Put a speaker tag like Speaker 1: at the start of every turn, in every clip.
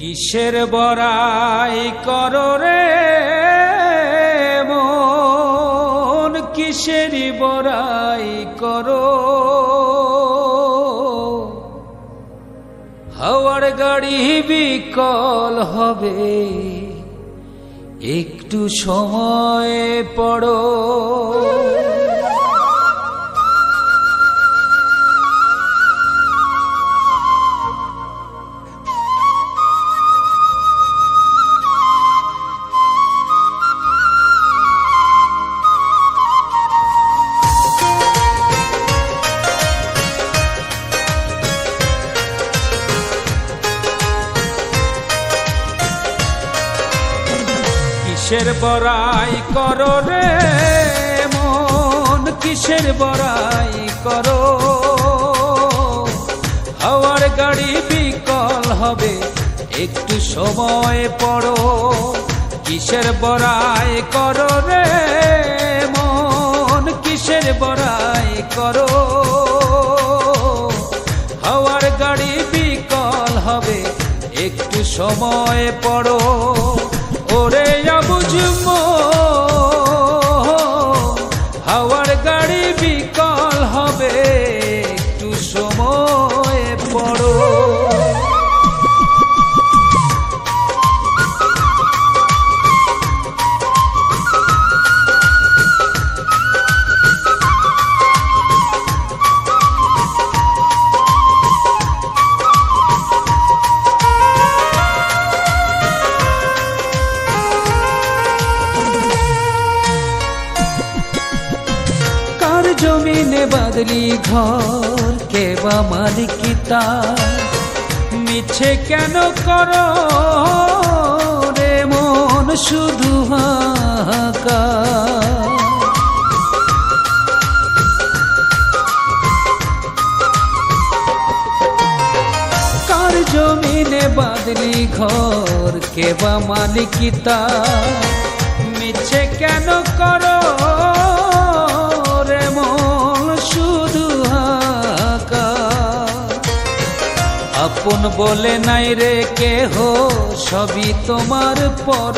Speaker 1: কিসের বড়াই করো রে মন? কিসের বড়াই করো? হাওয়ার গাড়ি বিকল হবে, একটু সময় পড়ো। কিসের বড়াই করো রে মন? কিসের বড়াই করো? হাওয়ার গাড়ি বিকল হবে, একটু সময় পড়ো। কিসের বড়াই করো রে মন? কিসের বড়াই করো? হাওয়ার গাড়ি বিকল হবে, একটু সময় পড়ো। ওরে বুঝব হাওয়ার গাড়ি বিকল জমিনে বাদলি ঘর কে বা মালিকিতা মিছে কেন করো রে মন শুধু হাকা কার জমিনে বাদলি ঘর কে বা মালিকিতা মিছে কেন করো আপন বলে নাই রে কেহ, সবই তোমার পর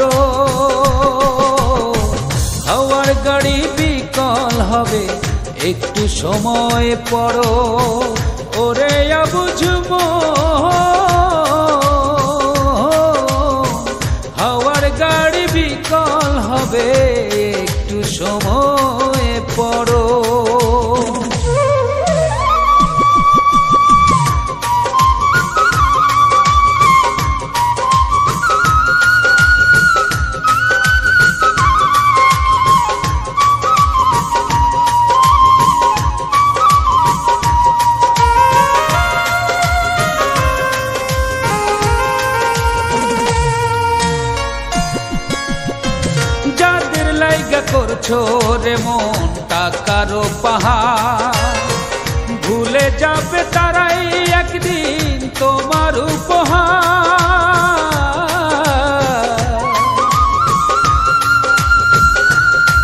Speaker 1: হাওয়ার গাড়ি বিকল হবে, একটু সময় পড়ো ওরে বুঝব হাওয়ার গাড়ি বিকল হবে, একটু সময় পড়ো করছ মনটা কারও পাহাড়।